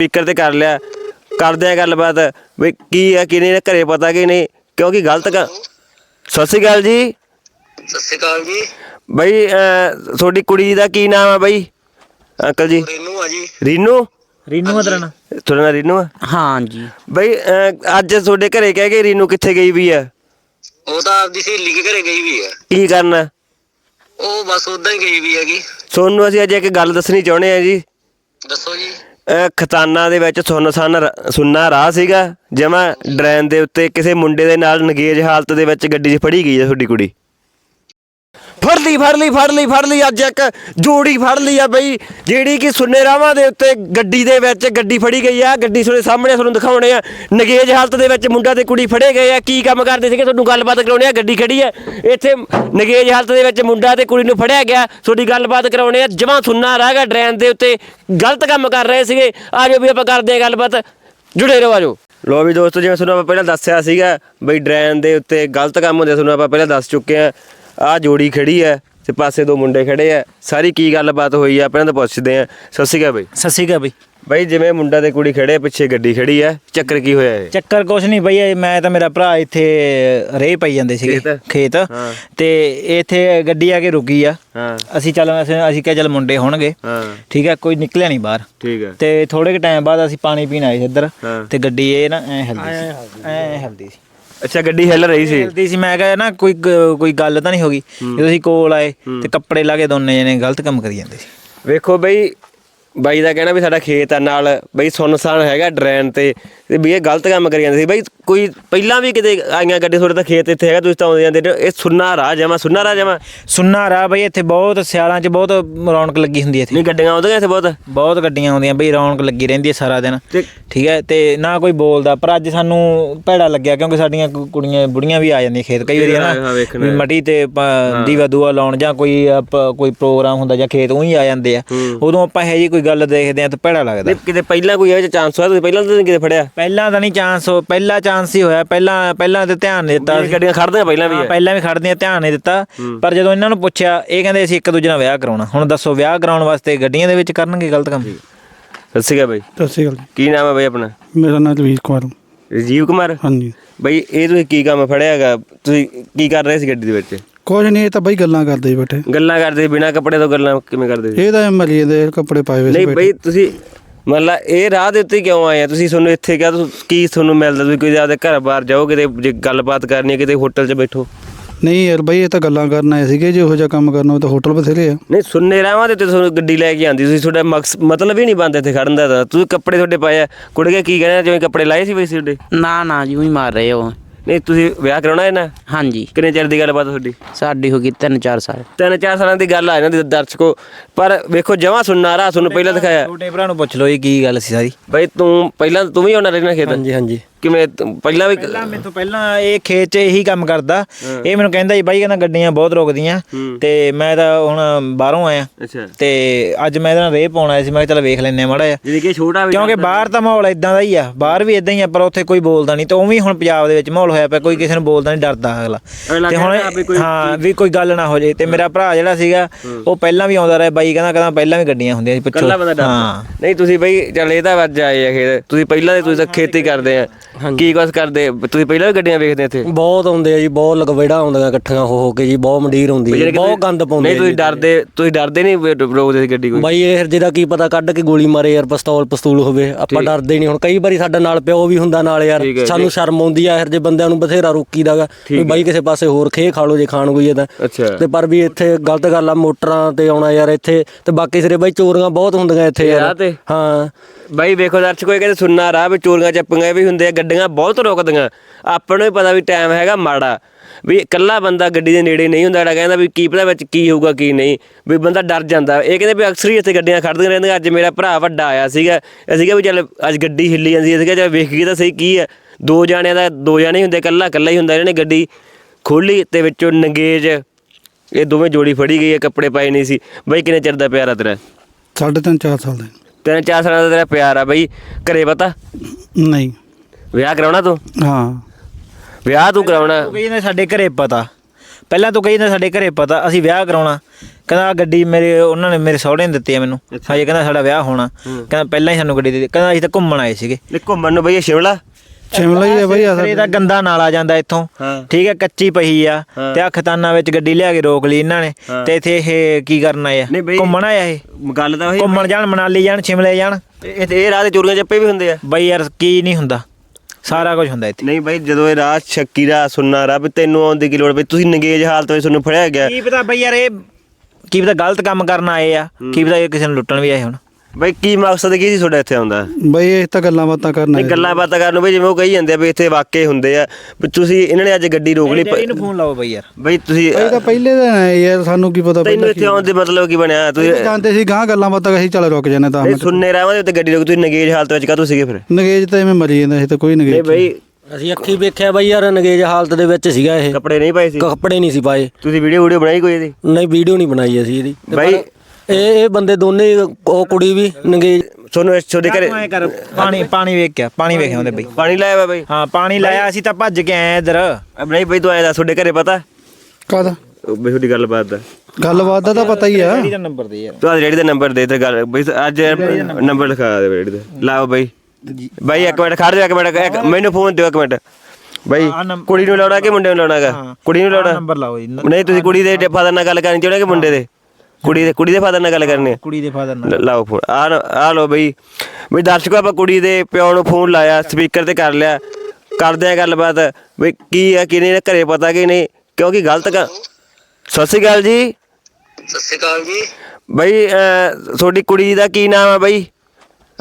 Speaker ਤੇ ਕਰ ਲਿਆ। ਕਰਦੇ ਆ ਗੱਲਬਾਤ ਵੀ ਕੀ ਆ ਕੀ ਨਹੀਂ ਘਰੇ ਪਤਾ ਕਿ ਨਹੀਂ ਕਿਉਂਕਿ ਗਲਤ ਕ ਸਤਿ ਸ਼੍ਰੀ ਅਕਾਲ ਜੀ। ਸਤਿ ਸ਼੍ਰੀ ਅਕਾਲ ਜੀ। ਬਈ ਅਹ, ਤੁਹਾਡੀ ਕੁੜੀ ਦਾ ਕੀ ਨਾਮ ਆ ਬਈ? ਅੰਕਲ ਜੀ। ਰੇਨੂ ਆ ਜੀ। ਰੀਨੂ? ਰੀਨੂ ਮਦਰਨ ਤੁਹਾਡਾ ਨਾਮ? ਰੀਨੂ ਆ? ਹਾਂ ਜੀ। ਬਈ ਅਹ, ਅੱਜ ਤੁਹਾਡੇ ਘਰੇ ਕਹਿ ਕੇ ਰੀਨੂ ਕਿੱਥੇ ਗਈ ਵੀ ਆ? ਉਹ ਤਾਂ ਆਪਦੀ ਸਹੇਲੀ ਦੇ ਘਰੇ ਗਈ ਵੀ ਹੈ ਕੀ ਕਰਨਾ? ਉਹ ਬਸ ਉਦਾਂ ਹੀ ਗਈ ਵੀ ਹੈਗੀ। ਤੁਹਾਨੂੰ ਅਸੀਂ ਅੱਜ ਇੱਕ ਗੱਲ ਦੱਸਣੀ ਚਾਹੁੰਦੇ ਆ ਜੀ। ਦੱਸੋ ਜੀ। ਖਤਾਨਾ ਦੇ ਵਿੱਚ ਸੁੰਨਸਾਨ ਰ- ਸੁੰਨਾ ਰਾਹ ਸੀਗਾ, ਜਮਾ ਡਰੇਨ ਦੇ ਉੱਤੇ ਕਿਸੇ ਮੁੰਡੇ ਦੇ ਨਾਲ ਨਗੇਜ ਹਾਲਤ ਦੇ ਵਿੱਚ ਗੱਡੀ 'ਚ ਫੜੀ ਗਈ ਹੈ ਤੁਹਾਡੀ ਕੁੜੀ। ਲਈ, ਫੜ ਲਈ ਫੜ ਲਈ ਫੜ ਲਈ ਅੱਜ ਇੱਕ ਜੋੜੀ ਫੜ ਲਈ ਆ ਬਈ, ਜਿਹੜੀ ਕਿ ਸੁੰਨੇ ਰਾਵਾਂ ਦੇ ਉੱਤੇ ਗੱਡੀ ਦੇ ਵਿੱਚ ਗੱਡੀ ਫੜੀ ਗਈ ਆ। ਗੱਡੀ ਤੁਹਾਡੇ ਸਾਹਮਣੇ ਤੁਹਾਨੂੰ ਦਿਖਾਉਣੇ ਆ। ਨਗੇਜ ਹਾਲਤ ਦੇ ਵਿੱਚ ਮੁੰਡਾ ਤੇ ਕੁੜੀ ਫੜੇ ਗਏ ਆ। ਕੀ ਕੰਮ ਕਰਦੇ ਸੀਗੇ? ਤੁਹਾਨੂੰ ਗੱਲਬਾਤ ਕਰਾਉਣੇ ਆ। ਗੱਡੀ ਖੜੀ ਆ। ਇੱਥੇ ਨਗੇਜ ਹਾਲਤ ਦੇ ਵਿੱਚ ਮੁੰਡਾ ਤੇ ਕੁੜੀ ਨੂੰ ਫੜਿਆ ਗਿਆ। ਤੁਹਾਡੀ ਗੱਲਬਾਤ ਕਰਾਉਣੇ ਆ। ਜਮਾਂ ਸੁੰਨਾ ਰਾਹਗਾ ਡਰੇਨ ਦੇ ਉੱਤੇ। ਗਲਤ ਕੰਮ ਕਰ ਰਹੇ ਸੀਗੇ। ਆਜੋ ਵੀ ਆਪਾਂ ਕਰਦੇ ਆ ਗੱਲਬਾਤ। ਜੁੜੇ ਰਹੋ ਆਜੋ ਲੋ ਵੀ ਦੋਸਤੋ, ਜਿਵੇਂ ਤੁਹਾਨੂੰ ਆਪਾਂ ਪਹਿਲਾਂ ਦੱਸਿਆ ਸੀਗਾ, ਬਈ ਡਰੇਨ ਦੇ ਉੱਤੇ ਗਲਤ ਕੰਮ ਹੁੰਦੇ ਤੁਹਾਨੂੰ ਆਪਾਂ ਪਹਿਲਾਂ ਦੱਸ ਚੁੱਕੇ ਆ। ਆ ਜੋੜੀ ਖੜੀ ਆ ਤੇ ਪਾਸੇ ਦੋ ਮੁੰਡੇ ਖੜੇ ਆ ਸਾਰੀ ਕੀ ਗੱਲਬਾਤ ਹੋਈ ਆ ਪਹਿਲਾਂ ਤਾਂ ਪੁੱਛਦੇ ਆ ਸਤਿ ਸ਼੍ਰੀ ਅਕਾਲ ਬਈ। ਸਤਿ ਸ਼੍ਰੀ ਅਕਾਲ ਬਈ। ਬਈ ਜਿਵੇਂ ਮੁੰਡਾ ਤੇ ਕੁੜੀ ਖੜੇ ਆ, ਪਿੱਛੇ ਗੱਡੀ ਖੜੀ ਆ ਚੱਕਰ ਕੀ ਹੋਇਆ ਇਹ? ਚੱਕਰ ਕੁਛ ਨਹੀਂ ਬਈ ਇਹ ਮੈਂ ਤਾਂ ਮੇਰਾ ਭਰਾ ਇੱਥੇ ਰੇਹ ਪਈ ਜਾਂਦੇ ਸੀਗੇ ਖੇਤ? ਖੇਤ। ਹਾਂ। ਤੇ ਇੱਥੇ ਗੱਡੀ ਆ ਕੇ ਰੁਕੀ ਆ। ਹਾਂ। ਅਸੀਂ ਚੱਲ ਅਸੀਂ ਅਸੀਂ ਕਿਹਾ ਚੱਲ ਮੁੰਡੇ ਹੋਣਗੇ। ਹਾਂ। ਠੀਕ ਹੈ ਕੋਈ ਨਿਕਲਿਆ ਨਹੀਂ ਬਾਹਰ। ਠੀਕ ਆ ਤੇ ਥੋੜੇ ਕੁ ਟਾਈਮ ਬਾਅਦ ਅਸੀਂ ਪਾਣੀ ਪੀਣ ਆਏ ਸੀ ਇੱਧਰ। ਹਾਂ। ਤੇ ਗੱਡੀ ਇਹ ਨਾ ਐ ਹਿਲਦੀ ਸੀ। ਐ ਹਿਲਦੀ ਸੀ। ਅੱਛਾ ਗੱਡੀ ਹਿੱਲ ਰਹੀ ਸੀ। ਹਿਲਦੀ ਸੀ ਮੈਂ ਕਿਹਾ ਨਾ ਕੋਈ ਗ- ਕੋਈ ਗੱਲ ਤਾਂ ਨਹੀਂ ਹੋ ਗਈ। ਜਦੋਂ ਅਸੀਂ ਕੋਲ ਆਏ ਤੇ ਕੱਪੜੇ ਲਾ ਕੇ ਦੋਨੇ ਜਣੇ ਗਲਤ ਕੰਮ ਕਰੀ ਜਾਂਦੇ ਸੀ। ਵੇਖੋ ਬਈ ਬਾਈ ਦਾ ਕਹਿਣਾ ਵੀ ਸਾਡਾ ਖੇਤ ਆ ਨਾਲ ਬਈ ਸੁੰਨਸਾਨ ਹੈਗਾ ਡਰੇਨ ਤੇ ਤੇ ਵੀ ਇਹ ਗਲਤ ਕੰਮ ਕਰੀ ਜਾਂਦੇ ਸੀ। ਬਈ ਕੋਈ ਪਹਿਲਾਂ ਵੀ ਕਿਤੇ ਆਈਆਂ ਗੱਡੀ ਤੁਹਾਡੇ ਤਾਂ ਖੇਤ ਇੱਥੇ ਹੈਗਾ ਤੁਸੀਂ ਤਾਂ ਆਉਂਦੇ ਜਾਂਦੇ। ਇਹ ਸੁੰਨਾ ਰਾਹ ਜਮਾ ਸੁੰਨਾ ਰਾਹ ਜਮਾ? ਸੁੰਨਾ ਰਾਹ ਬਈ ਇੱਥੇ ਬਹੁਤ ਸਿਆਲਾਂ 'ਚ ਬਹੁਤ ਰੌਣਕ ਲੱਗੀ ਹੁੰਦੀ ਹੈ ਇੱਥੇ। ਨਹੀਂ ਗੱਡੀਆਂ ਆਉਂਦੀਆਂ ਇੱਥੇ ਬਹੁਤ? ਬਹੁਤ ਗੱਡੀਆਂ ਆਉਂਦੀਆਂ ਬਈ ਰੌਣਕ ਲੱਗੀ ਰਹਿੰਦੀ ਹੈ ਸਾਰਾ ਦਿਨ। ਠੀਕ ਹੈ ਤੇ ਨਾ ਕੋਈ ਬੋਲਦਾ ਪਰ ਅੱਜ ਸਾਨੂੰ ਭੈੜਾ ਲੱਗਿਆ ਕਿਉਂਕਿ ਸਾਡੀਆਂ ਕੁੜੀਆਂ ਬੁੜੀਆਂ ਵੀ ਆ ਜਾਂਦੀਆਂ ਖੇਤ ਕਈ ਵਾਰੀ ਹੈ ਹਾਂ, ਨਾ ਵੇਖਣਾ ਵੀ ਮਟੀ ਤੇ ਦੀਵਾ ਦੂਆ ਲਾਉਣ ਜਾਂ ਕੋਈ ਕੋਈ ਪ੍ਰੋਗਰਾਮ ਹੁੰਦਾ ਜਾਂ ਖੇਤ ਉਹੀ ਆ ਜਾਂਦੇ ਆ। ਉਦੋਂ ਆਪਾਂ ਇਹ ਜੀ ਕੋਈ ਗੱਲ ਦੇਖਦੇ ਆ ਤਾਂ ਭੈੜਾ ਲੱਗਦਾ। ਨਹੀਂ ਕਿਤੇ ਪਹਿਲਾਂ ਕੋਈ ਇਹੋ ਜਿਹਾ ਚਾਂਸ ਹੋਇਆ ਤੁਸੀਂ ਪਹਿਲਾਂ ਤਾਂ ਨਹੀਂ ਕਿਤੇ ਫੜਿਆ? ਪਹਿਲਾਂ ਤਾਂ ਨਹੀਂ ਚਾਂਸ ਪਹਿਲਾ ਚਾਂਸ ਹੀ ਹੋਇਆ। ਪਹਿਲਾਂ ਪਹਿਲਾਂ ਤੇ ਧਿਆਨ ਨਹੀਂ ਦਿੱਤਾ। ਇਹ ਗੱਡੀਆਂ ਖੜਦੀਆਂ ਪਹਿਲਾਂ ਵੀ ਹਾਂ, ਹੈ। ਪਹਿਲਾਂ ਵੀ ਖੜਦੀਆਂ ਧਿਆਨ ਨਹੀਂ ਦਿੱਤਾ। ਪਰ ਜਦੋਂ ਇਹਨਾਂ ਨੂੰ ਪੁੱਛਿਆ ਇਹ ਕਹਿੰਦੇ ਅਸੀਂ ਇੱਕ ਦੂਜੇ ਨਾਲ ਵਿਆਹ ਕਰਾਉਣਾ। ਹੁਣ ਦੱਸੋ ਵਿਆਹ ਕਰਾਉਣ ਵਾਸਤੇ ਗੱਡੀਆਂ ਦੇ ਵਿੱਚ ਕਰਨਗੇ ਗਲਤ ਕੰਮ? ਸਤਿ ਸ਼੍ਰੀ ਅਕਾਲ ਬਈ। ਸਤਿ ਸ਼੍ਰੀ ਅਕਾਲ। ਕੀ ਨਾਮ ਹੈ ਬਈ ਆਪਣਾ? ਮੇਰਾ ਨਾਮ ਲਵੀਰ ਕੁਮਾਰ ਰਜੀਵ ਕੁਮਾਰ? ਹਾਂਜੀ। ਬਈ ਇਹ ਤੁਸੀਂ ਕੀ ਕੰਮ ਫੜਿਆ ਹੈਗਾ? ਤੁਸੀਂ ਕੀ ਕਰ ਰਹੇ ਸੀ ਗੱਡੀ ਦੇ ਵਿੱਚ? ਕੁਝ ਨਹੀਂ ਇਹ ਤਾਂ ਬਈ ਗੱਲਾਂ ਕਰਦੇ ਬੈਠੇ। ਗੱਲਾਂ ਕਰਦੇ ਬਿਨਾ ਕੱਪੜੇ ਤੋਂ ਗੱਲਾਂ ਕਿਵੇਂ ਕਰਦੇ ਸੀ ਇਹ ਤਾਂ ਐਮਐਲਏ ਦੇ ਕੱਪੜੇ ਪਾਏ ਹੋਏ ਸੀ ਨਹੀਂ ਬੈਠੇ। ਬਈ ਤੁਸੀਂ ਮਤਲਬ ਇਹ ਰਾਹ ਦੇ ਉੱਤੇ ਕਿਉਂ ਆਏ ਆ? ਤੁਸੀਂ ਤੁਹਾਨੂੰ ਇੱਥੇ ਕਿਹਾ ਤੁਸੀਂ ਕੀ ਤੁਹਾਨੂੰ ਮਿਲਦਾ? ਤੁਸੀਂ ਕੋਈ ਆਪਦੇ ਘਰ ਬਾਹਰ ਜਾਓ ਕਿਤੇ ਜੇ ਗੱਲਬਾਤ ਕਰਨੀ ਹੈ ਕਿਤੇ ਹੋਟਲ 'ਚ ਬੈਠੋ। ਨਹੀਂ ਯਾਰ ਬਈ ਇਹ ਤਾਂ ਗੱਲਾਂ ਕਰਨ ਆਏ ਸੀਗੇ ਜੇ ਉਹੋ ਜਿਹਾ ਕੰਮ ਕਰਨਾ ਹੋਵੇ ਤਾਂ ਹੋਟਲ ਬਥੇਰੇ ਆ। ਨਹੀਂ ਸੁਣਨੇ ਰਾਵਾਂ ਦੇ ਉੱਤੇ ਤੁਹਾਨੂੰ ਗੱਡੀ ਲੈ ਕੇ ਆਂਦੀ ਤੁਸੀਂ ਤੁਹਾਡਾ ਮਕਸਦ ਮਤਲਬ ਹੀ ਨਹੀਂ ਬੰਦ ਇੱਥੇ ਖੜਨ ਦਾ ਤਾਂ। ਤੁਸੀਂ ਕੱਪੜੇ ਤੁਹਾਡੇ ਪਾਏ ਆ। ਕੁੜੀਆਂ ਕੀ ਕਹਿੰਦੇ ਜਿਵੇਂ ਕੱਪੜੇ ਲਾਏ ਸੀ ਬਈ ਸੀ ਤੁਹਾਡੇ? ਨਾ ਨਾ ਜੀ ਉਹੀ ਮਾਰ ਰਹੇ ਹੋ ਨਹੀਂ ਤੁਸੀਂ ਵਿਆਹ ਕਰਾਉਣਾ ਹੈ ਨਾ ਹਾਂਜੀ। ਕਿੰਨੇ ਚਿਰ ਦੀ ਗੱਲਬਾਤ ਤੁਹਾਡੀ? ਸਾਡੀ ਹੋ ਗਈ ਤਿੰਨ ਚਾਰ ਸਾਲ। ਤਿੰਨ ਚਾਰ ਸਾਲਾਂ ਦੀ ਗੱਲ ਆ ਇਹਨਾਂ ਦੀ ਦਰਸ਼ਕੋ। ਪਰ ਵੇਖੋ ਜਮਾ ਸੁਣਨਾ ਰਾਹ ਤੁਹਾਨੂੰ ਪਹਿਲਾਂ ਦਿਖਾਇਆ। ਛੋਟੇ ਭਰਾ ਨੂੰ ਪੁੱਛ ਲਓ ਇਹ ਕੀ ਗੱਲ ਸੀ ਸਾਰੀ। ਬਈ ਤੂੰ ਪਹਿਲਾਂ ਤੂੰ ਵੀ ਆਉਣਾ ਰਹਿਣਾ ਖੇਤ? ਹਾਂਜੀ ਹਾਂਜੀ। ਕਿਵੇਂ ਤੂੰ ਪਹਿਲਾਂ ਵੀ ਪਹਿਲਾਂ ਮੈਨੂੰ ਪਹਿਲਾਂ ਇਹ ਖੇਤ 'ਚ ਇਹੀ ਕੰਮ ਕਰਦਾ। ਇਹ ਮੈਨੂੰ ਕਹਿੰਦਾ ਜੀ ਬਾਈ ਕਹਿੰਦਾ ਗੱਡੀਆਂ ਬਹੁਤ ਰੁਕਦੀਆਂ। ਤੇ ਮੈਂ ਤਾਂ ਹੁਣ ਬਾਹਰੋਂ ਆਇਆ। ਅੱਛਾ। ਤੇ ਅੱਜ ਮੈਂ ਇਹਦੇ ਰੇਹ ਪਾਉਣ ਆਇਆ ਸੀ ਮੈਂ ਕਿਹਾ ਚੱਲ ਵੇਖ ਲੈਨੇ ਮਾੜਾ ਜਿਹਾ। ਜਿਹੜੀ ਕਿ ਛੋਟਾ ਵੀ ਕਿਉਂਕਿ ਬਾਹਰ ਤਾਂ ਮਾਹੌਲ ਇਦਾਂ ਦਾ ਹੀ ਆ। ਬਾਹਰ ਵੀ ਇਦਾਂ ਹੀ ਆ ਪਰ ਉੱਥੇ ਕੋਈ ਬੋਲਦਾ ਨਹੀਂ। ਤੇ ਉਵੇਂ ਹੁਣ ਪੰਜਾਬ ਦੇ ਵਿੱਚ ਮਾਹੌਲ ਹੋਇਆ ਪਿਆ ਕੋਈ ਕਿਸੇ ਨੂੰ ਬੋਲਦਾ ਨਹੀਂ ਡਰਦਾ ਅਗਲਾ। ਅਗਲਾ ਤੇ ਹੁਣ ਕਹਿੰਦਾ ਵੀ ਕੋਈ ਹਾਂ ਵੀ ਕੋਈ ਗੱਲ ਨਾ ਹੋ ਜੇ ਤੇ ਮੇਰਾ ਭਰਾ ਜਿਹੜਾ ਸੀਗਾ ਉਹ ਪਹਿਲਾਂ ਵੀ ਆਉਂਦਾ ਰਿਹਾ। ਬਾਈ ਕਹਿੰਦਾ ਕਹਿੰਦਾ ਪਹਿਲਾਂ ਵੀ ਗੱਡੀਆਂ ਹੁੰਦੀਆਂ ਸੀ ਪਿੱਛੋਂ। ਕੱਲਾ ਬੰਦਾ ਡਰਦਾ। ਹਾਂ। ਨਹੀਂ ਤੁਸੀਂ ਬਈ ਚੱਲ ਇਹ ਤਾਂ ਵੱਜ ਆਏ ਆ ਖੇਤ। ਤੁਸੀਂ ਪਹਿਲਾਂ ਦੇ ਤੁਸੀਂ ਤਾਂ ਖੇਤੀ ਕਰਦੇ ਆ। ਕੀ ਕੁਛ ਕਰਦੇ? ਤੁਸੀਂ ਪਹਿਲਾਂ ਵੀ ਗੱਡੀਆਂ ਵੇਖਦੇ ਇੱਥੇ? ਬਹੁਤ ਆਉਂਦੇ ਆ ਜੀ ਬਹੁਤ ਲਗਵੇੜਾ ਆਉਂਦੀਆਂ ਇਕੱਠੀਆਂ ਹੋ ਹੋ ਕੇ ਜੀ ਬਹੁਤ ਮੰਡੀਰ ਹੁੰਦੀ ਹੈ ਬਹੁਤ ਗੰਦ ਪਾਉਂਦੇ ਨਹੀਂ ਤੁਸੀਂ ਜੀ। ਡਰਦੇ ਤੁਸੀਂ ਡਰਦੇ ਨਹੀਂ ਰੋਕਦੇ ਸੀ ਗੱਡੀ ਕੋਈ? ਬਾਈ ਇਹ ਜਿਹਦਾ ਕੀ ਪਤਾ ਕੱਢ ਕੇ ਗੋਲੀ ਮਾਰੇ ਯਾਰ ਪਿਸਤੌਲ ਪਸਤੂਲ ਹੋਵੇ ਆਪਾਂ ਡਰਦੇ ਨਹੀਂ ਹੁਣ। ਕਈ ਵਾਰੀ ਸਾਡਾ ਨਾਲ ਪਿਓ ਵੀ ਹੁੰਦਾ ਨਾਲ ਯਾਰ ਸਾਨੂੰ ਸ਼ਰਮ ਆਉਂਦੀ ਆ ਇਹੋ ਜਿਹੇ ਬੰਦਿਆਂ ਨੂੰ ਬਥੇਰਾ ਰੋਕੀਦਾਗਾ ਵੀ ਬਾਈ ਕਿਸੇ ਪਾਸੇ ਹੋਰ ਖੇ ਖਾ ਲੋ ਜੇ ਖਾਣ ਕੋਈ ਤਾਂ ਤੇ ਪਰ ਵੀ ਇੱਥੇ ਗਲਤ ਗੱਲ ਆ ਮੋਟਰਾਂ ਤੇ ਆਉਣਾ ਯਾਰ ਇੱਥੇ ਤੇ ਬਾਕੀ ਸਿਰੇ ਬਾਈ ਚੋਰੀਆਂ ਬਹੁਤ ਹੁੰਦੀਆਂ ਇੱਥੇ ਯਾਰ? ਹਾਂ। ਬਾਈ ਵੇਖੋ ਦਰਸ਼ਕੋ, ਇਹ ਕਹਿੰਦੇ ਸੁਣਨਾ ਰਾਹ ਵੀ ਚੋਰੀਆਂ ਚੱਪੀਆਂ ਵੀ ਹੁੰਦੇ ਆ ਗੱਡੀਆਂ ਬਹੁਤ ਰੁਕਦੀਆਂ। ਆਪਾਂ ਨੂੰ ਵੀ ਪਤਾ ਵੀ ਟਾਈਮ ਹੈਗਾ ਮਾੜਾ। ਵੀ ਇਕੱਲਾ ਬੰਦਾ ਗੱਡੀ ਦੇ ਨੇੜੇ ਨਹੀਂ ਹੁੰਦਾ, ਜਿਹੜਾ ਕਹਿੰਦਾ ਵੀ ਕੀ ਪਤਾ ਵਿੱਚ ਕੀ ਹੋਊਗਾ, ਕੀ ਨਹੀਂ। ਵੀ ਬੰਦਾ ਡਰ ਜਾਂਦਾ। ਇਹ ਕਹਿੰਦੇ ਵੀ ਅਕਸਰ ਹੀ ਇੱਥੇ ਗੱਡੀਆਂ ਖੜਦੀਆਂ ਰਹਿੰਦੀਆਂ। ਅੱਜ ਮੇਰਾ ਭਰਾ ਵੱਡਾ ਆਇਆ ਸੀਗਾ। ਅਸੀਂ ਕਿਹਾ ਵੀ ਚੱਲ ਅੱਜ ਗੱਡੀ ਹਿੱਲੀ ਜਾਂਦੀ ਹੈ। ਅਸੀਂ ਕਿਹਾ ਚੱਲ ਵੇਖ ਕੇ ਤਾਂ ਸਹੀ ਕੀ ਹੈ। ਦੋ ਜਾਣਿਆਂ ਦਾ, ਦੋ ਜਾਣੇ ਹੁੰਦੇ, ਇਕੱਲਾ ਇਕੱਲਾ ਹੀ ਹੁੰਦਾ ਇਹਨਾਂ ਨੇ ਗੱਡੀ ਖੋਲੀ ਤੇ ਵਿੱਚੋਂ ਨੰਗੇਜ ਇਹ ਦੋਵੇਂ ਜੋੜੀ ਫੜੀ ਗਈ ਹੈ, ਕੱਪੜੇ ਪਾਏ ਨਹੀਂ ਸੀ। ਬਾਈ ਕਿੰਨੇ ਚਿਰ ਦਾ ਪਿਆਰ ਤੇਰਾ? ਸਾਢੇ ਤਿੰਨ ਚਾਰ ਸਾਲ ਦਾ। ਤਿੰਨ ਚਾਰ ਸਾਲਾਂ ਦਾ ਤੇਰਾ ਪਿਆਰ ਆ ਬਈ ਘਰੇ ਪਤਾ? ਨਹੀਂ। ਵਿਆਹ ਕਰਾਉਣਾ ਤੂੰ? ਹਾਂ। ਵਿਆਹ ਤੂੰ ਕਰਾਉਣਾ? ਉਹ ਕਹਿੰਦੇ ਸਾਡੇ ਘਰੇ ਪਤਾ। ਪਹਿਲਾਂ ਤੋਂ ਕਹੀ ਨਾ ਸਾਡੇ ਘਰੇ ਪਤਾ ਅਸੀਂ ਵਿਆਹ ਕਰਾਉਣਾ। ਕਹਿੰਦਾ ਆਹ ਗੱਡੀ ਮੇਰੇ ਉਹਨਾਂ ਨੇ ਮੇਰੇ ਸਹੁਰੇ ਨੇ ਦਿੱਤੀ ਆ ਮੈਨੂੰ। ਹਜੇ ਕਹਿੰਦਾ ਸਾਡਾ ਵਿਆਹ ਹੋਣਾ। ਕਹਿੰਦਾ ਪਹਿਲਾਂ ਹੀ ਸਾਨੂੰ ਗੱਡੀ ਦੇ ਦਿੱਤੀ। ਕਹਿੰਦਾ ਅਸੀਂ ਤਾਂ ਘੁੰਮਣ ਆਏ ਸੀਗੇ। ਨਹੀਂ ਘੁੰਮਣ ਨੂੰ ਬਈ ਇਹ ਸ਼ਿਮਲਾ? ਸ਼ਿਮਲਾ ਹੀ ਹੈ ਬਈ ਆ ਇਹ ਤਾਂ ਗੰਦਾ ਨਾਲਾ ਜਾਂਦਾ ਇੱਥੋਂ। ਠੀਕ ਹੈ ਕੱਚੀ ਪਈ ਆ ਤੇ ਆ ਖਤਾਨਾ ਵਿੱਚ ਗੱਡੀ ਲਿਆ ਕੇ ਰੋਕ ਲਈ ਇਹਨਾਂ ਨੇ। ਤੇ ਇੱਥੇ ਇਹ ਕੀ ਕਰਨ ਆਏ ਆ? ਘੁੰਮਣ ਆਇਆ ਇਹ? ਗੱਲ ਤਾਂ ਉਹੀ ਘੁੰਮਣ ਜਾਣ ਮਨਾਲੀ ਜਾਣ ਸ਼ਿਮਲੇ ਜਾਣ। ਇਹ ਇਹ ਰਾਹ ਤੇ ਚੋਰੀਆਂ ਚੱਪੇ ਵੀ ਹੁੰਦੇ ਆ। ਬਈ ਯਾਰ ਕੀ ਨਹੀਂ ਹੁੰਦਾ। ਸਾਰਾ ਕੁਝ ਹੁੰਦਾ ਇੱਥੇ। ਨਹੀਂ ਬਈ ਜਦੋਂ ਇਹ ਰਾਹ ਸ਼ੱਕੀ ਦਾ ਸੁਣਨਾ ਰਾਹ ਵੀ ਤੈਨੂੰ ਆਉਣ ਦੀ ਕੀ ਲੋੜ ਬਈ? ਤੁਸੀਂ ਨੰਗੇਜ ਹਾਲਤ ਵਿੱਚ ਤੁਹਾਨੂੰ ਫੜਿਆ ਗਿਆ। ਕੀ ਪਤਾ ਬਈ ਯਾਰ ਇਹ ਕੀ ਪਤਾ ਗਲਤ ਕੰਮ ਕਰਨ ਆਏ ਆ। ਕੀ ਪਤਾ ਇਹ ਕਿਸੇ ਨੂੰ ਲੁੱਟਣ ਵੀ ਆਏ ਹੁਣ। ਬਈ ਕੀ ਮਕਸਦ ਕੀ ਸੀ ਤੁਹਾਡਾ ਇੱਥੇ ਆਉਂਦਾ ਬਈ ਇਹ ਤਾਂ ਗੱਲਾਂ ਬਾਤਾਂ ਕਰਨਾ ਨਹੀਂ ਗੱਲਾਂ ਬਾਤਾਂ ਕਰਨ ਨੂੰ ਬਈ ਜਿਵੇਂ ਉਹ ਕਹੀ ਜਾਂਦੇ ਆ ਵੀ ਇੱਥੇ ਵਾਕੇ ਹੁੰਦੇ ਆ। ਵੀ ਤੁਸੀਂ ਇਹਨਾਂ ਨੇ ਅੱਜ ਗੱਡੀ ਰੋਕ ਲਈ ਡੈਡੀ ਨੂੰ ਫੋਨ ਲਾਓ ਬਈ ਯਾਰ। ਬਈ ਤੁਸੀਂ ਇਹ ਤਾਂ ਪਹਿਲੇ ਦਿਨ ਆਏ ਯਾਰ ਸਾਨੂੰ ਕੀ ਪਤਾ ਤੈਨੂੰ ਇੱਥੇ ਆਉਣ ਦੇ ਮਤਲਬ ਕੀ ਬਣਿਆ? ਤੁਸੀਂ ਪਹਿਲਾਂ ਜਾਂਦੇ ਸੀ ਗਾਂ ਗੱਲਾਂ ਬਾਤਾਂ ਅਸੀਂ ਚੱਲ ਰੁਕ ਜਾਂਦੇ ਤਾਂ ਇਹ ਸੁਣਨੇ ਰਾਵਾਂ ਦੇ ਉੱਤੇ ਗੱਡੀ ਰੋਕ ਤੁਸੀਂ ਨੰਗੇਜ ਹਾਲਤ ਵਿੱਚ ਕਾਹਤੋਂ ਸੀਗੇ ਫਿਰ? ਨਗੇਜ ਤਾਂ ਐਵੇਂ ਮਰੀ ਜਾਂਦਾ ਸੀ ਤਾਂ ਕੋਈ ਨਹੀਂ ਨਗੇਜ ਬਈ ਅਸੀਂ ਅੱਖੀ ਵੇਖਿਆ ਬਾਈ ਯਾਰ ਨਗੇਜ ਹਾਲਤ ਦੇ ਵਿੱਚ ਸੀਗਾ ਇਹ। ਕੱਪੜੇ ਨਹੀਂ ਪਾਏ ਸੀ? ਕੱਪੜੇ ਨਹੀਂ ਸੀ ਪਾਏ। ਤੁਸੀਂ ਵੀਡੀਓ ਵੀਡੀਓ ਬਣਾਈ ਕੋਈ ਇਹਦੀ? ਨਹੀਂ ਵੀਡੀਓ ਨਹੀਂ ਬਣਾਈ ਅਸੀਂ ਇਹਦੀ। ਤੇ ਬਾਈ- ਪਰ ਇਹ ਇਹ ਬੰਦੇ ਦੋਨੇ ਉਹ ਕੁੜੀ ਵੀ ਨਗੇਜ ਤੁਹਾਨੂੰ ਇਸ ਤੁਹਾਡੇ ਘਰੇ ਤੂੰ ਐਂ ਕਰ ਪਾਣੀ ਪਾਣੀ ਵੇਖ ਕੇ ਆ, ਪਾਣੀ ਵੇਖਿਆ ਉਹਦੇ ਬਈ। ਪਾਣੀ ਲਾਇਆ ਵਾ ਬਈ। ਹਾਂ ਪਾਣੀ ਲਾਇਆ ਅਸੀਂ ਤਾਂ ਭੱਜ ਕੇ ਆਏ ਇੱਧਰ। ਅਬ ਨਹੀਂ ਬਈ ਤੂੰ ਆਇਆ ਤੁਹਾਡੇ ਘਰੇ ਪਤਾ। ਕਾਦਾ ਉਹ ਬਈ ਤੁਹਾਡੀ ਗੱਲਬਾਤ ਦਾ। ਗੱਲਬਾਤ ਦਾ ਤਾਂ ਪਤਾ ਹੀ ਆ। ਇਹਦਾ ਨੰਬਰ ਦੇ ਯਾਰ। ਤੂੰ ਅੱਜ ਰੇੜੀ ਦਾ ਨੰਬਰ ਦੇ ਤੇ ਗੱਲ ਬਈ ਅੱਜ ਨੰਬਰ। ਲਿਖਾ ਦੇ ਰੇੜੀ ਦਾ। ਲਾਓ ਬਈ। ਬਾਈ ਇੱਕ ਮਿੰਟ ਖੜ ਜਾ ਇੱਕ ਮਿੰਟ ਮੈਨੂੰ ਫੋਨ ਦਿਓ ਇੱਕ ਮਿੰਟ। ਬਾਈ ਕੁੜੀ ਨੂੰ ਲਾਉਣਾ ਕਿ ਮੁੰਡੇ ਨੂੰ ਲਾਉਣਾਗਾ ਕੁੜੀ ਨੂੰ ਲਾਉਣਾ? ਨੰਬਰ ਲਾਓ ਨਹੀਂ ਤੁਸੀਂ ਕੁੜੀ ਦੇ ਫਾਦਰ ਨਾਲ ਗੱਲ ਕਰਨੀ ਚਾਹੁੰਦੇ ਕਿ ਮੁੰਡੇ ਦੇ? ਕੁੜੀ ਦੇ ਕੁੜੀ ਦੇ ਫਾਦਰ ਨਾਲ ਗੱਲ ਕਰਨੀ ਹੈ? ਕੁੜੀ ਦੇ ਫਾਦਰ ਨਾਲ। ਲ- ਲਾਓ ਫੋਨ ਆ ਆ ਲਓ ਬਈ। ਬਈ ਦਰਸ਼ਕੋ ਆਪਾਂ ਕੁੜੀ ਦੇ ਪਿਓ ਨੂੰ ਫੋਨ ਲਾਇਆ ਸਪੀਕਰ ਤੇ ਕਰ ਲਿਆ। ਕਰਦੇ ਆ ਗੱਲਬਾਤ। ਬਈ ਕੀ ਆ ਕੀ ਨਹੀਂ ਘਰੇ ਪਤਾ ਕਿ ਨਹੀਂ? ਕਿਉਂਕਿ ਗਲਤ ਕ ਸਤਿ ਸ਼੍ਰੀ ਅਕਾਲ ਜੀ। ਸਤਿ ਸ਼੍ਰੀ ਅਕਾਲ ਜੀ। ਬਈ ਅਹ, ਤੁਹਾਡੀ ਕੁੜੀ ਦਾ ਕੀ ਨਾਮ ਆ ਬਈ?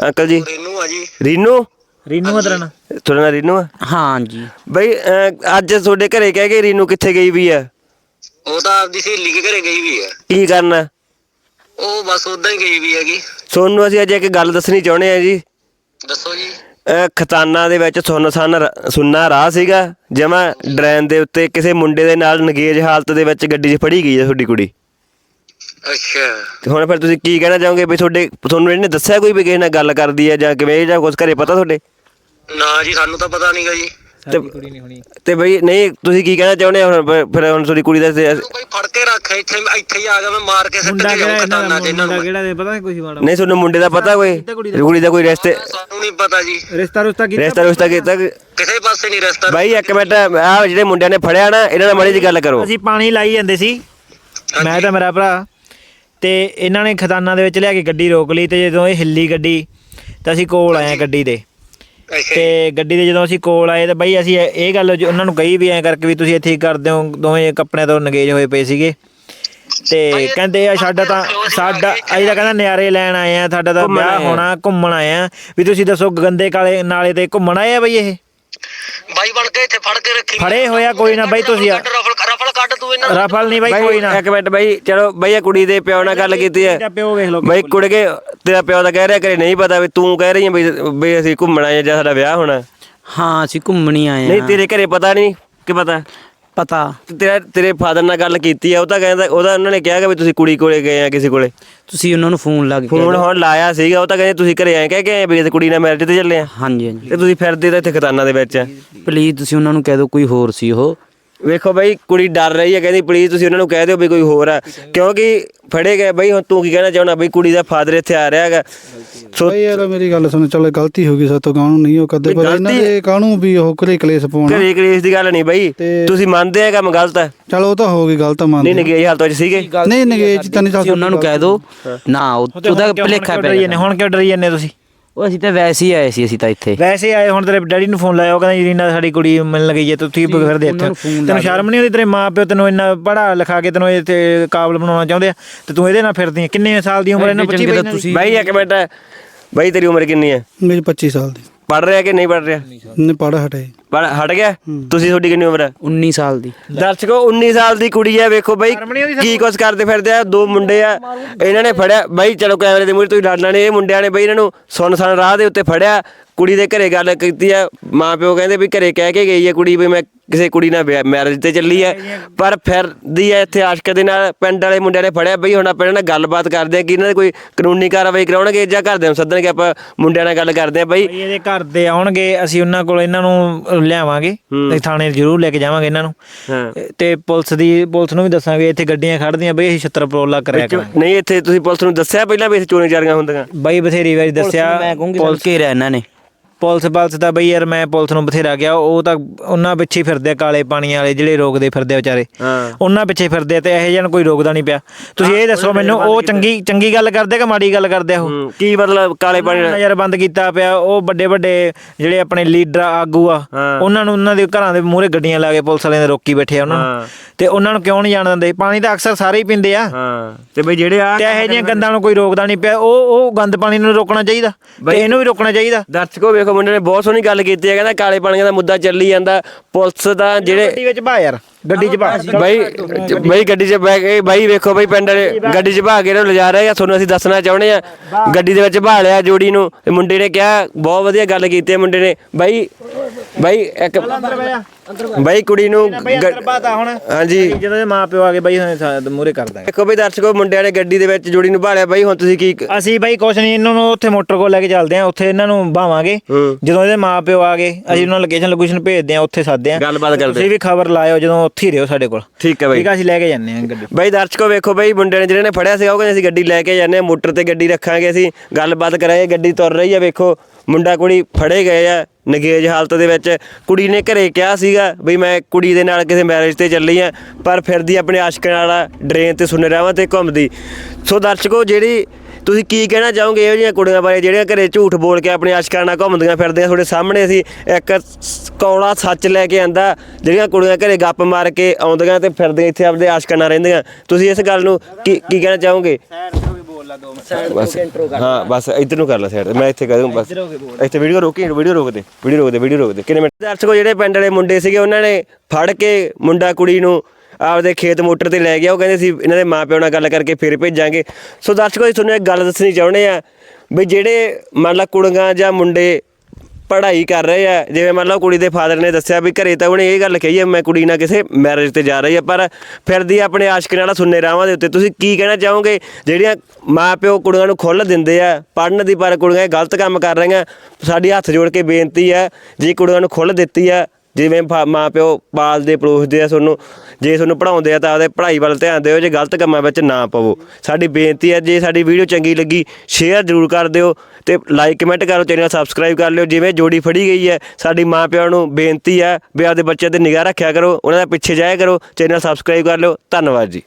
ਅੰਕਲ ਜੀ। ਰੇਨੂ ਆ ਜੀ। ਰੀਨੂ? ਰੀਨੂ ਮਦਰਨ ਤੁਹਾਡਾ ਨਾਮ ਰੀਨੂ ਆ? ਹਾਂ ਜੀ। ਬਈ ਅਹ, ਅੱਜ ਤੁਹਾਡੇ ਘਰੇ ਕਹਿ ਕੇ ਰੀਨੂ ਕਿੱਥੇ ਗਈ ਵੀ ਆ ਉਹ ਤਾਂ ਆਪਦੀ ਸਹੇਲੀ ਦੇ ਘਰੇ ਗਈ ਵੀ ਹੈ ਕੀ ਕਰਨਾ? ਉਹ ਬਸ ਉਦਾਂ ਹੀ ਗਈ ਵੀ ਹੈਗੀ। ਤੁਹਾਨੂੰ ਅਸੀਂ ਅੱਜ ਇੱਕ ਗੱਲ ਦੱਸਣੀ ਚਾਹੁੰਦੇ ਆ ਜੀ। ਦੱਸੋ ਜੀ। ਅਹ ਖਤਾਨਾ ਦੇ ਵਿੱਚ ਸੁੰਨਸਾਨ ਸੁੰਨਾ ਰਾਹ ਸੀਗਾ। ਜਮਾ ਡਰੇਨ ਦੇ ਉੱਤੇ ਕਿਸੇ ਮੁੰਡੇ ਦੇ ਨਾਲ ਨਗੇਜ ਹਾਲਤ ਦੇ ਵਿੱਚ ਗੱਡੀ 'ਚ ਫੜੀ ਗਈ ਹੈ ਤੁਹਾਡੀ ਕੁੜੀ। ਅੱਛਾ। ਤੇ ਹੁਣ ਫਿਰ ਤੁਸੀਂ ਕੀ ਕਹਿਣਾ ਚਾਹੋਗੇ ਵੀ ਤੁਹਾਡੇ ਤੁਹਾਨੂੰ ਇਹਨੇ ਦੱਸਿਆ ਕੋਈ ਵੀ ਕਿਸੇ ਨਾਲ ਗੱਲ ਕਰਦੀ ਹੈ ਜਾਂ ਕਿਵੇਂ ਜਾਂ ਕੁਝ ਘਰੇ ਪਤਾ ਤੁਹਾਡੇ? ਨਾ ਜੀ ਸਾਨੂੰ ਤਾਂ ਪਤਾ ਨਹੀਂਗਾ ਜੀ। ਤੇ ਕੁੜੀ ਨਹੀਂ ਹੋਣੀ। ਤੇ ਬਈ ਨਹੀਂ ਤੁਸੀਂ ਕੀ ਕਹਿਣਾ ਚਾਹੁੰਦੇ ਹੋ? ਹੁਣ ਫਿਰ- ਫਿਰ ਹੁਣ ਤੁਹਾਡੀ ਕੁੜੀ ਦਾ ਤੇ- ਉਹਨੂੰ ਕੋਈ ਫੜ ਕੇ ਰੱਖ ਇੱਥੇ ਇੱਥੇ ਹੀ ਆ ਗਿਆ ਮੈਂ ਮਾਰ ਕੇ ਸੱਟ ਮੁੰਡਾ ਕੇ ਕਿਹੜਾ ਜਾਊਂ ਇਹਨਾਂ ਦਾ ਖਤਾਨਾ ਇਹਨਾਂ ਮੁੰਡਾ ਨੂੰ ਕਿਹੜਾ ਦੇ ਪਤਾ ਨਹੀਂ ਕੁਝ ਮਾੜਾ ਨਹੀਂ ਤੁਹਾਨੂੰ ਮੁੰਡੇ ਦਾ ਪਤਾ ਕੋਈ? ਕੁੜੀ ਦਾ? ਕੋਈ ਰਿਸ਼ਤੇ ਸਾਨੂੰ ਨਹੀਂ ਪਤਾ ਜੀ। ਰਿਸ਼ਤਾ ਰੁਸ਼ਤਾ ਕੀਤਾ ਰਿਸ਼ਤਾ ਰੁਸ਼ਤਾ ਕੀਤਾ ਕਿ- ਕਿਸੇ ਪਾਸੇ ਨਹੀਂ ਰਸਤਾ ਬਾਈ ਇੱਕ ਮਿੰਟ ਆ ਜਿਹੜੇ ਮੁੰਡਿਆਂ ਨੇ ਫੜਿਆ ਨਾ ਇਹਨਾਂ ਨਾਲ ਮਾੜੀ ਜੀ ਗੱਲ ਕਰੋ। ਅਸੀਂ ਪਾਣੀ ਲਾਈ ਜਾਂਦੇ ਸੀ। ਮੈਂ ਤਾਂ ਮੇਰਾ ਭਰਾ। ਤੇ ਇਹਨਾਂ ਨੇ ਖਜ਼ਾਨਾ ਦੇ ਵਿੱਚ ਲਿਆ ਕੇ ਗੱਡੀ ਰੋਕ ਲਈ ਤੇ ਜਦੋਂ ਇਹ ਹਿੱਲੀ ਗੱਡੀ ਤਾਂ ਅਸੀਂ ਕੋਲ ਆਏ ਗੱਡੀ ਦੇ। ਤੇ ਗੱਡੀ ਦੇ ਜਦੋਂ ਅਸੀਂ ਕੋਲ ਆਏ ਤਾਂ ਬਈ ਅਸੀਂ ਇਹ ਇਹ ਗੱਲ ਜ- ਉਹਨਾਂ ਨੂੰ ਕਹੀ ਵੀ ਐਂ ਕਰਕੇ ਵੀ ਤੁਸੀਂ ਇੱਥੇ ਹੀ ਕਰਦੇ ਹੋ ਦੋਵੇਂ ਕੱਪੜਿਆਂ ਤੋਂ ਨਗੇਜ ਹੋਏ ਪਏ ਸੀਗੇ। ਤੇ ਕਹਿੰਦੇ ਆ ਸਾਡਾ ਤਾਂ ਸਾਡਾ ਅਸੀਂ ਤਾਂ ਕਹਿੰਦਾ ਨਿਆਰੇ ਲੈਣ ਆਏ ਆ ਸਾਡਾ ਤਾਂ ਘੁੰਮਣ ਵਿਆਹ ਆਏ ਆ। ਹੋਣਾ ਘੁੰਮਣ ਆਏ ਆ। ਵੀ ਤੁਸੀਂ ਦੱਸੋ ਗੰਦੇ ਕਾਲੇ ਨਾਲੇ ਤੇ ਘੁੰਮਣ ਆਏ ਆ ਬਈ ਇਹ? ਬਾਈ ਬਣ ਕੇ ਇੱਥੇ ਫੜ ਕੇ ਰੱਖੀ ਫੜੇ ਹੋਇਆ ਕੋਈ ਨਾ ਬਾਈ ਤੁਸੀਂ ਆ- ਕੱਢ ਤੂੰ ਇਹਨਾਂ ਦਾ। ਰਫਲ ਨਹੀਂ ਬਾਈ ਕੋਈ ਨਾ। ਇੱਕ ਮਿੰਟ ਬਾਈ ਚਲੋ ਬਾਈ ਇਹ ਕੁੜੀ ਦੇ ਪਿਓ ਨਾਲ ਗੱਲ ਕੀਤੀ ਹੈ। ਇਹਦਾ ਪਿਓ ਵੇਖ ਲਓ ਬਾਈ ਕੁੜਗੇ ਤੇਰਾ ਪਿਓ ਤਾਂ ਕਹਿ ਰਿਹਾ ਕਿ ਨਹੀਂ ਪਤਾ ਵੀ ਤੂੰ ਕਹਿ ਰਹੀ ਹੈ ਵੀ ਵੀ ਅਸੀਂ ਘੁੰਮਣਾ ਜਾਂ ਸਾਡਾ ਵਿਆਹ ਹੋਣਾ। ਹਾਂ ਅਸੀਂ ਘੁੰਮਣੀ ਆਏ ਨਹੀਂ ਆ ਤੇਰੇ ਘਰੇ ਪਤਾ ਨਹੀਂ ਕਿ ਪਤਾ? ਪਤਾ। ਤੇ ਤੇਰਾ ਤੇਰੇ ਫਾਦਰ ਨਾਲ ਗੱਲ ਕੀਤੀ ਆ ਉਹ ਤਾਂ ਕਹਿੰਦਾ ਉਹਦਾ ਉਹਨਾਂ ਨੇ ਕਿਹਾ ਕਿ ਵੀ ਤੁਸੀਂ ਕੁੜੀ ਕੋਲੇ ਗਏ ਆ ਕਿਸੇ ਕੋਲੇ। ਤੁਸੀਂ ਉਹਨਾਂ ਨੂੰ ਫੋਨ ਲਾ ਕੇ ਕਹਿ ਫੋਨ ਦਿਓ। ਹੁਣ ਲਾਇਆ ਸੀਗਾ ਉਹ ਤਾਂ ਕਹਿੰਦੇ ਤੁਸੀਂ ਘਰੇ ਆਏ ਕਹਿ ਕੇ ਆਏ ਵੀ ਅਸੀਂ ਕੁੜੀ ਨਾਲ ਮੈਰਿਜ ਤੇ ਚੱਲੇ ਆ। ਹਾਂਜੀ ਹਾਂਜੀ। ਤੇ ਤੁਸੀਂ ਫਿਰਦੇ ਤਾਂ ਇੱਥੇ ਖਤਾਨਾ ਦੇ ਵਿੱਚ ਆ। ਪਲੀਜ਼ ਤੁਸੀਂ ਉਹਨਾਂ ਨੂੰ ਕਹਿ ਦਿਓ ਕੋਈ ਹੋਰ ਸੀ ਉਹ। ਵੇਖੋ ਬਈ ਕੁੜੀ ਡਰ ਰਹੀ ਹੈ ਕਹਿੰਦੀ ਪਲੀਜ਼ ਤੁਸੀਂ ਉਹਨਾਂ ਨੂੰ ਕਹਿ ਦਿਓ ਵੀ ਕੋਈ ਹੋਰ ਆ ਕਿਉਂਕਿ ਫੜੇ ਗਏ ਬਈ ਹੁਣ ਤੂੰ ਕੀ ਕਹਿਣਾ ਚਾਹੁੰਦਾ ਬਈ ਕੁੜੀ ਦਾ ਫਾਦਰ ਇੱਥੇ ਆ ਰਿਹਾ ਹੈਗਾ। ਸੋ ਬਈ ਯਾਰ ਮੇਰੀ ਗੱਲ ਸੁਣ ਚੱਲ ਗਲਤੀ ਹੋ ਗਈ ਸਾਤੋਂ ਕਾਹਨੂੰ ਨਹੀਂ ਉਹ ਕਦੇ ਪਰ ਇਹਨਾਂ ਦੇ ਕਾਹਨੂੰ ਵੀ ਉਹ ਘਰੇ ਕਲੇਸ਼ ਪਾਉਣਾ? ਘਰੇ ਕਲੇਸ਼ ਦੀ ਗੱਲ ਨਹੀਂ ਬਈ। ਤੁਸੀਂ ਮੰਨਦੇ ਆ ਕੰਮ ਗਲਤ ਹੈ। ਚਲ ਉਹ ਤਾਂ ਹੋ ਗਈ ਗਲਤ ਨਹੀਂ ਮੰਨਦੇ ਨਗੇ ਹਾਲਤ ਵਿੱਚ ਸੀਗੇ। ਨਹੀਂ ਨਗੇਜ ਤਾਂ ਨਹੀਂ ਚੱਲ ਉਹਨਾਂ ਨੂੰ ਕਹਿ ਦਿਓ। ਨਾ ਉਹ- ਉਹਦਾ ਭਲੇਖਾ ਪੈ ਜਾਂਦੇ? ਹੁਣ ਕਿਉਂ ਡਰੀ ਜਾਂਦੇ ਤੁਸੀਂ? ਉਹ ਅਸੀਂ ਤਾਂ ਵੈਸੇ ਹੀ ਆਏ ਸੀ ਅਸੀਂ ਤਾਂ ਇੱਥੇ। ਵੈਸੇ ਆਏ ਹੁਣ ਤੇਰੇ ਡੈਡੀ ਨੂੰ ਫੋਨ ਲਾਇਆ ਉਹ ਕਹਿੰਦਾ ਰੀਨਾ ਸਾਡੀ ਕੁੜੀ ਮਿਲਣ ਲੱਗੀ ਹੈ ਤੂੰ ਠੀਕ ਫਿਰਦੇ ਇੱਥੇ। ਤੈਨੂੰ ਸ਼ਰਮ ਨਹੀਂ ਆਉਂਦੀ ਤੇਰੇ ਮਾਪਿਓ ਤੈਨੂੰ ਇੰਨਾ ਪੜਾ ਲਿਖਾ ਕੇ ਤੈਨੂੰ ਇੱਥੇ ਕਾਬਲ ਬਣਾਉਣਾ ਚਾਹੁੰਦੇ ਆ? ਤੇ ਤੂੰ ਇਹਦੇ ਨਾਲ ਫਿਰਦੀ ਹੈ ਕਿੰਨੇ ਸਾਲ ਦੀ ਉਮਰ ਇਹਨਾਂ ਐਡੇ 25 ਚੰਗੇ ਤਾਂ ਬਈ ਤੁਸੀਂ- ਬਾਈ ਇੱਕ ਮਿੰਟ। ਬਾਈ ਤੇਰੀ ਉਮਰ ਕਿੰਨੀ ਹੈ? ਮੇਰੀ 25 ਸਾਲ ਦੀ। ਪੜ ਰਿਹਾ ਕਿ ਨਹੀਂ ਪੜ ਰਿਹਾ? ਨੇ ਪੜ ਹਟੇ। ਪੜ ਹਟ ਗਿਆ? ਤੁਸੀਂ ਤੁਹਾਡੀ ਕਿੰਨੀ ਉਮਰ ਹੈ? 19 ਸਾਲ ਦੀ। ਦਰਸ਼ਕੋ 19 ਸਾਲ ਦੀ ਕੁੜੀ ਹੈ ਵੇਖੋ ਬਾਈ ਕੀ ਕੁਛ ਕਰਦੇ ਫਿਰਦੇ ਆ ਦੋ ਮੁੰਡੇ ਆ ਇਹਨਾਂ ਨੇ ਫੜਿਆ। ਬਾਈ ਚਲੋ ਕੈਮਰੇ ਦੇ ਮੂਹਰੇ ਤੁਸੀਂ ਡਰਨਾ ਨਹੀਂ ਇਹ ਮੁੰਡਿਆਂ ਨੇ ਬਾਈ ਇਹਨਾਂ ਨੂੰ ਸੁੰਨ ਸੁੰਨ ਰਾਹ ਦੇ ਉੱਤੇ ਫੜਿਆ। ਕੁੜੀ ਦੇ ਘਰੇ ਗੱਲ ਕੀਤੀ ਆ ਮਾਂ ਪਿਓ ਕਹਿੰਦੇ ਵੀ ਘਰੇ ਕਹਿ ਕੇ ਗਈ ਹੈ ਕੁੜੀ ਵੀ ਮੈਂ ਕਿਸੇ ਕੁੜੀ ਨਾਲ ਮੈਰਿਜ ਤੇ ਚੱਲੀ ਹੈ ਪਰ ਫਿਰਦੀ ਹੈ ਇੱਥੇ ਆਸ਼ਕ ਦੇ ਨਾਲ ਪਿੰਡ ਵਾਲੇ ਮੁੰਡਿਆਂ ਨੇ ਫੜਿਆ। ਬਈ ਹੁਣ ਆਪਾਂ ਇਹਨਾਂ ਨਾਲ ਗੱਲਬਾਤ ਕਰਦੇ ਆ ਕਿ ਇਹਨਾਂ ਦੇ ਕੋਈ ਕਾਨੂੰਨੀ ਕਾਰਵਾਈ ਕਰਾਉਣਗੇ ਜਾਂ ਘਰਦਿਆਂ ਨੂੰ ਸੱਦਣਗੇ ਆਪਾਂ ਮੁੰਡਿਆਂ ਨਾਲ ਗੱਲ ਕਰਦੇ ਆ। ਬਈ ਬਈ ਇਹਦੇ ਘਰ ਦੇ ਆਉਣਗੇ ਅਸੀਂ ਉਹਨਾਂ ਕੋਲ ਇਹਨਾਂ ਨੂੰ ਲਿਆਵਾਂਗੇ ਹੂੰ। ਤੇ ਥਾਣੇ ਜ਼ਰੂਰ ਲੈ ਕੇ ਜਾਵਾਂਗੇ ਇਹਨਾਂ ਨੂੰ। ਹਾਂ। ਤੇ ਪੁਲਿਸ ਦੀ ਪੁਲਿਸ ਨੂੰ ਵੀ ਦੱਸਾਂਗੇ ਇੱਥੇ ਗੱਡੀਆਂ ਖੜਦੀਆਂ ਬਈ ਅਸੀਂ ਛਤਰ ਪਰੋਲਾ ਕਰਿਆ ਕਰਾਂਗੇ। ਨਹੀਂ ਇੱਥੇ ਤੁਸੀਂ ਪੁਲਿਸ ਨੂੰ ਦੱਸਿਆ ਪਹਿਲਾਂ ਵੀ ਇੱਥੇ ਚੋਰੀਆਂ ਚਾਰੀਆਂ ਹੁੰਦੀਆਂ? ਬਈ ਬਥੇਰੀ ਵਾਰੀ ਦੱਸਿਆ। ਮੈਂ ਕਹੂੰਗੀ ਪੁਲਿਸ ਘੇਰਿਆ ਇਹਨਾਂ ਨੇ। ਪੁਲਿਸ ਪੁਲਿਸ ਦਾ ਬਈ ਯਾਰ ਮੈਂ ਪੁਲਿਸ ਨੂੰ ਬਥੇਰਾ ਗਿਆ ਉਹ ਤਾਂ ਉਹਨਾਂ ਪਿੱਛੇ ਫਿਰਦੇ ਆ ਕਾਲੇ ਪਾਣੀਆਂ ਵਾਲੇ ਜਿਹੜੇ ਰੋਕਦੇ ਫਿਰਦੇ ਆ ਵਿਚਾਰੇ। ਹਾਂ। ਉਹਨਾਂ ਪਿੱਛੇ ਫਿਰਦੇ ਆ ਤੇ ਇਹੋ ਜਿਹਾ ਨੂੰ ਕੋਈ ਰੋਕਦਾ ਨਹੀਂ ਪਿਆ। ਤੁਸੀਂ ਇਹ ਦੱਸੋ ਮੈਨੂੰ ਉਹ ਚੰਗੀ ਚੰਗੀ ਗੱਲ ਕਰਦੇ ਕਿ ਮਾੜੀ ਗੱਲ ਕਰਦੇ ਆ ਉਹ? ਹੂੰ, ਕੀ ਮਤਲਬ ਕਾਲੇ ਪਾਣੀ ਨਾਲ ਨਜ਼ਰ ਬੰਦ ਕੀਤਾ ਪਿਆ ਉਹ ਵੱਡੇ ਵੱਡੇ ਜਿਹੜੇ ਆਪਣੇ ਲੀਡਰ ਆਗੂ ਆ ਹਾਂ। ਉਹਨਾਂ ਨੂੰ ਉਹਨਾਂ ਦੇ ਘਰਾਂ ਦੇ ਮੂਹਰੇ ਗੱਡੀਆਂ ਲਾ ਕੇ ਪੁਲਿਸ ਵਾਲਿਆਂ ਦੇ ਰੋਕੀ ਬੈਠੇ ਆ ਉਹਨਾਂ ਹਾਂ। ਨੂੰ ਤੇ ਉਹਨਾਂ ਨੂੰ ਕਿਉਂ ਨਹੀਂ ਜਾਣ ਦਿੰਦੇ? ਪਾਣੀ ਤਾਂ ਅਕਸਰ ਸਾਰੇ ਹੀ ਪੀਂਦੇ ਆ। ਹਾਂ ਤੇ ਬਈ ਜਿਹੜੇ ਆ ਤੇ ਇਹੋ ਜਿਹੀਆਂ ਗੰਦਾਂ ਨੂੰ ਕੋਈ ਰੋਕਦਾ ਨਹੀਂ ਪਿਆ ਉਹ ਉਹ ਗੰਦ ਪਾਣੀ ਨੂੰ ਰੋਕਣਾ ਚਾਹੀਦਾ। ਤੇ ਇਹਨੂੰ ਵੀ ਰੋਕਣਾ ਚਾਹੀਦਾ। ਦਰਸ਼ਕੋ ਵੇਖੋ ਮੁੰਡੇ ਨੇ ਬਹੁਤ ਸੋਹਣੀ ਗੱਲ ਕੀਤੀ ਹੈ, ਕਹਿੰਦਾ ਕਾਲੇ ਪਾਣੀਆਂ ਦਾ ਮੁੱਦਾ ਚੱਲੀ ਜਾਂਦਾ, ਪੁਲਿਸ ਦਾ ਜਿਹੜੇ ਗੱਡੀ ਵਿੱਚ ਭਾ ਯਾਰ। ਗੱਡੀ 'ਚ ਭਾ ਬਾਈ ਬਾਈ ਗੱਡੀ 'ਚ ਬੈ ਕੇ ਬਾਈ ਵੇਖੋ ਬਾਈ ਪਿੰਡ ਵਾਲੇ ਗੱਡੀ 'ਚ ਭਾ ਕੇ ਇਹਨਾਂ ਨੂੰ ਲਿਜਾ ਰਹੇ ਆ ਤੁਹਾਨੂੰ ਅਸੀਂ ਦੱਸਣਾ ਚਾਹੁੰਦੇ ਆ। ਗੱਡੀ ਦੇ ਵਿੱਚ ਭਾ ਲਿਆ ਜੋੜੀ ਨੂੰ ਤੇ ਮੁੰਡੇ ਨੇ ਕਿਹਾ ਬਹੁਤ ਵਧੀਆ ਗੱਲ ਕੀਤੀ ਹੈ ਮੁੰਡੇ ਨੇ। ਬਾਈ ਬਾਈ ਇੱਕ ਬਾਈ ਕੁੜੀ ਨੂੰ ਹਾਂਜੀ। ਜਦੋਂ ਦੇ ਮਾਂ ਪਿਓ ਆ ਗਏ ਬਾਈ ਮੂਹਰੇ ਕਰਦਾ ਦੇਖੋ ਬਈ ਦਰਸ਼ਕੋ ਮੁੰਡਿਆਂ ਨੇ ਗੱਡੀ ਦੇ ਵਿੱਚ ਜੋੜੀ ਨੂੰ ਭਾਲਿਆ ਬਾਈ ਹੁਣ ਤੁਸੀਂ ਕੀ ਅਸੀਂ ਬਾਈ ਕੁਛ ਨਹੀਂ ਇਹਨਾਂ ਨੂੰ ਉੱਥੇ ਮੋਟਰ ਕੋਲ ਲੈ ਕੇ ਚੱਲਦੇ ਆ ਉੱਥੇ ਇਹਨਾਂ ਨੂੰ ਭਾਵਾਂਗੇ। ਜਦੋਂ ਇਹਦੇ ਮਾਂ ਪਿਓ ਆ ਗਏ ਅਸੀਂ ਉਹਨਾਂ ਨੂੰ ਲੋਕੇਸ਼ਨ ਲੋਕੇਸ਼ਨ ਭੇਜਦੇ ਆ ਉੱਥੇ ਸਾਦੇ ਆ। ਗੱਲਬਾਤ ਕਰਦੇ ਤੁਸੀਂ ਵੀ ਖਬਰ ਲਾਇਓ ਜਦੋਂ ਉੱਥੇ ਹੀ ਰਹੋ ਸਾਡੇ ਕੋਲ। ਠੀਕ ਹੈ ਬਾਈ। ਠੀਕ ਆ ਅਸੀਂ ਲੈ ਕੇ ਜਾਂਦੇ ਆ ਗੱਡੀ। ਬਾਈ ਦਰਸ਼ਕੋ ਵੇਖੋ ਬਾਈ ਮੁੰਡੇ ਨੇ ਜਿਹੜੇ ਨੇ ਫੜਿਆ ਸੀਗਾ ਉਹ ਕਹਿੰਦੇ ਅਸੀਂ ਗੱਡੀ ਲੈ ਕੇ ਜਾਂਦੇ ਆ ਮੋਟਰ ਤੇ ਗੱਡੀ ਰੱਖਾਂਗੇ ਅਸੀਂ ਗੱਲਬਾਤ ਕਰਾਂਗੇ ਗੱਡੀ ਤੁਰ ਰਹੀ ਆ ਵੇਖੋ। ਮੁੰਡਾ ਕੁੜੀ ਫੜੇ ਗਏ ਆ ਨਗੇਜ ਹਾਲਤ ਦੇ ਵਿੱਚ। ਕੁੜੀ ਨੇ ਘਰੇ ਕਿਹਾ ਸੀਗਾ ਬਈ ਮੈਂ ਕੁੜੀ ਦੇ ਨਾਲ ਕਿਸੇ ਮੈਰਿਜ ਤੇ ਚੱਲੀ ਆ ਪਰ ਫਿਰਦੀ ਆਪਣੇ ਆਸ਼ਕਾਂ ਨਾਲ ਡਰੇਨ ਤੇ ਸੁਣ ਰਾਵਾਂ ਤੇ ਘੁੰਮਦੀ। ਸੋ ਦਰਸ਼ਕੋ ਜਿਹੜੀ ਤੁਸੀਂ ਕੀ ਕਹਿਣਾ ਚਾਹੋਗੇ ਇਹੋ ਜਿਹੀਆਂ ਕੁੜੀਆਂ ਬਾਰੇ, ਜਿਹੜੀਆਂ ਘਰੇ ਝੂਠ ਬੋਲ ਕੇ ਆਪਣੇ ਆਸ਼ਕਾਂ ਨਾਲ ਘੁੰਮਦੀਆਂ ਫਿਰਦੀਆਂ? ਤੁਹਾਡੇ ਸਾਹਮਣੇ ਅਸੀਂ ਇੱਕ ਕੌੜਾ ਸੱਚ ਲੈ ਕੇ ਆਂਦਾ, ਜਿਹੜੀਆਂ ਕੁੜੀਆਂ ਘਰੇ ਗੱਪ ਮਾਰ ਕੇ ਆਉਂਦੀਆਂ ਤੇ ਫਿਰਦੀਆਂ, ਇੱਥੇ ਆਪਣੇ ਆਸ਼ਕਾਂ ਨਾਲ ਰਹਿੰਦੀਆਂ। ਤੁਸੀਂ ਇਸ ਗੱਲ ਨੂੰ ਕੀ ਕੀ ਕਹਿਣਾ ਚਾਹੋਗੇ? ਬਸ, ਹਾਂ, ਬਸ ਇੱਧਰ ਨੂੰ ਕਰ ਲੈ ਸਾਈਡ ਮੈਂ ਇੱਥੇ ਕਰ ਦੂੰ, ਬਸ। ਇੱਥੇ ਵੀਡੀਓ ਰੋਕੀ ਵੀਡੀਓ ਰੋਕ ਦੇ ਵੀਡੀਓ ਰੋਕ ਦੇ ਵੀਡੀਓ ਰੋਕ ਦੇ ਕਿੰਨੇ ਮਿੰਟ? ਦਰਸ਼ਕੋ, ਜਿਹੜੇ ਪਿੰਡ ਵਾਲੇ ਮੁੰਡੇ ਸੀਗੇ, ਉਹਨਾਂ ਨੇ ਫੜ ਕੇ ਮੁੰਡਾ ਕੁੜੀ ਨੂੰ ਆਪਦੇ ਖੇਤ ਮੋਟਰ ਤੇ ਲੈ ਗਿਆ, ਉਹ ਕਹਿੰਦੇ ਸੀ ਇਹਨਾਂ ਦੇ ਮਾਪਿਆਂ ਨਾਲ ਗੱਲ ਕਰਕੇ ਫਿਰ ਭੇਜਾਂਗੇ। ਸੋ ਦਰਸ਼ਕੋ ਅਸੀਂ ਤੁਹਾਨੂੰ ਇੱਕ ਗੱਲ ਦੱਸਣੀ ਚਾਹੁੰਦੇ ਆ ਵੀ ਜਿਹੜੇ ਮੰਨ ਲਾ ਕੁੜੀਆਂ ਜਾਂ ਮੁੰਡੇ ਪੜ੍ਹਾਈ ਕਰ ਰਹੇ ਆ, ਜਿਵੇਂ ਮੰਨ ਲਓ ਕੁੜੀ ਦੇ ਫਾਦਰ ਨੇ ਦੱਸਿਆ ਵੀ ਘਰੇ ਤਾਂ ਉਹਨੇ ਇਹ ਗੱਲ ਕਹੀ ਹੈ ਮੈਂ ਕੁੜੀ ਨਾਲ ਕਿਸੇ ਮੈਰਿਜ ਤੇ ਜਾ ਰਹੀ ਆ, ਪਰ ਫਿਰਦੀ ਆ ਆਪਣੇ ਆਸ਼ਕ ਨਾਲ ਸੁੰਨੇ ਰਾਵਾਂ ਦੇ ਉੱਤੇ। ਤੁਸੀਂ ਕੀ ਕਹਿਣਾ ਚਾਹੋਗੇ? ਜਿਹੜੀਆਂ ਮਾਪਿਓ ਕੁੜੀਆਂ ਨੂੰ ਖੁੱਲ੍ਹ ਦਿੰਦੇ ਆ, ਪੜ੍ਹਨ ਦੀ ਪਰ ਕੁੜੀਆਂ ਗਲਤ ਕੰਮ ਕਰ ਰਹੀਆਂ, ਸਾਡੀ ਹੱਥ ਜੋੜ ਕੇ ਬੇਨਤੀ ਆ, ਜੇ ਕੁੜੀਆਂ ਨੂੰ ਖੁੱਲ੍ਹ ਦਿੱਤੀ ਆ ਜਿਵੇਂ ਫਾ- ਮਾਂ ਪਿਓ ਪਾਲਦੇ ਪਲੋਸਦੇ ਆ ਤੁਹਾਨੂੰ, ਜੇ ਤੁਹਾਨੂੰ ਪੜਾਉਂਦੇ ਆ ਤਾਂ ਆਪਦੇ ਪੜ੍ਹਾਈ ਵੱਲ ਧਿਆਨ ਦਿਓ, ਜੇ ਗਲਤ ਕੰਮਾਂ ਵਿੱਚ ਨਾ ਪਵੋ। ਸਾਡੀ ਬੇਨਤੀ ਹੈ, ਜੇ ਸਾਡੀ ਵੀਡੀਓ ਚੰਗੀ ਲੱਗੀ ਸ਼ੇਅਰ ਜ਼ਰੂਰ ਕਰ ਦਿਓ ਤੇ ਲਾਈਕ ਕਮੈਂਟ ਕਰੋ ਚੈਨਲ ਸਬਸਕ੍ਰਾਈਬ ਕਰ ਲਿਓ। ਜਿਵੇਂ ਜੋੜੀ ਫੜੀ ਗਈ ਹੈ, ਸਾਡੀ ਮਾਂ ਪਿਓ ਨੂੰ ਬੇਨਤੀ ਹੈ ਵੀ ਆਪਦੇ ਬੱਚਿਆਂ ਤੇ ਨਿਗਾਹ ਰੱਖਿਆ ਕਰੋ, ਉਹਨਾਂ ਦਾ ਪਿੱਛੇ ਜਾਇਆ ਕਰੋ ਚੈਨਲ ਸਬਸਕ੍ਰਾਈਬ ਕਰ ਲਿਓ। ਧੰਨਵਾਦ ਜੀ।